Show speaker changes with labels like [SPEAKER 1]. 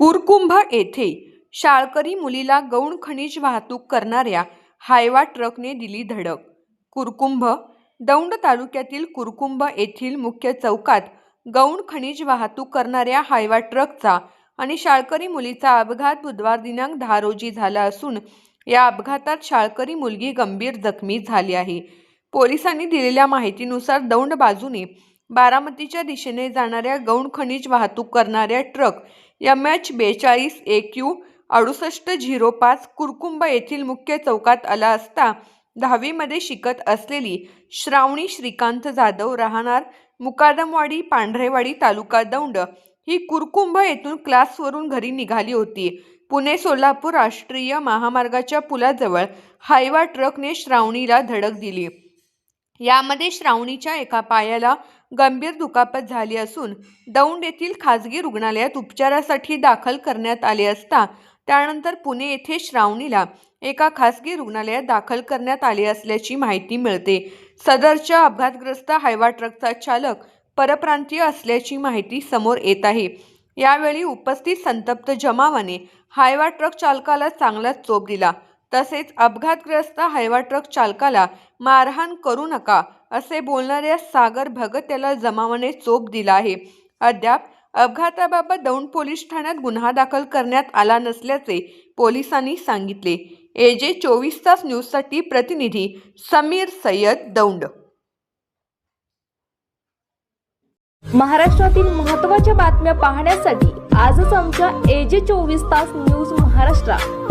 [SPEAKER 1] कुरकुंभ येथे शाळकरी मुलीला गौण खनिज वाहतूक करणाऱ्या हायवा ट्रकने दिली धडक. कुरकुंभ दौंड तालुक्यातील कुरकुंभ येथील मुख्य चौकात गौण खनिज वाहतूक करणाऱ्या हायवा ट्रकचा आणि शाळकरी मुलीचा अपघात बुधवार दिनांक दहा रोजी झाला असून या अपघातात शाळकरी मुलगी गंभीर जखमी झाली आहे. पोलिसांनी दिलेल्या माहितीनुसार दौंड बाजूने बारामतीच्या दिशेने जाणाऱ्या गौण खनिज वाहतूक करणाऱ्या ट्रक एम एच बेचाळीस ए क्यू अडुसष्ट झिरो पाच कुरकुंभ येथील मुख्य चौकात आला असता दहावीमध्ये शिकत असलेली श्रावणी श्रीकांत जाधव राहणार मुकादमवाडी पांढरेवाडी तालुका दौंड ही कुरकुंभ येथून क्लासवरून घरी निघाली होती. पुणे सोलापूर राष्ट्रीय महामार्गाच्या पुलाजवळ हायवा ट्रकने श्रावणीला धडक दिली. यामध्ये श्रावणीच्या एका पायाला गंभीर दुखापत झाली असून दौंड येथील खाजगी रुग्णालयात उपचारासाठी दाखल करण्यात आले असता त्यानंतर पुणे येथे श्रावणीला एका खासगी रुग्णालयात दाखल करण्यात आले असल्याची माहिती मिळते. सदरच्या अपघातग्रस्त हायवा ट्रकचा चालक परप्रांतीय असल्याची माहिती समोर येत आहे. यावेळी उपस्थित संतप्त जमावाने हायवा ट्रक चालकाला चांगलाच चोप दिला. तसेच अपघातग्रस्त हायवा ट्रक चालकाला मारहाण करू नका असे बोलणाऱ्या सागर भगत याला जमावाने चोप दिला आहे. अद्याप अपघाताबाबत दौंड पोलीस ठाण्यात गुन्हा दाखल करण्यात आला नसल्याचे पोलिसांनी सांगितले. एजे चोवीस तास न्यूजसाठी प्रतिनिधी समीर सय्यद दौंड.
[SPEAKER 2] महाराष्ट्रातील महत्त्वाच्या बातम्या पाहण्यासाठी आजच आमच्या एजे चोवीस तास न्यूज महाराष्ट्र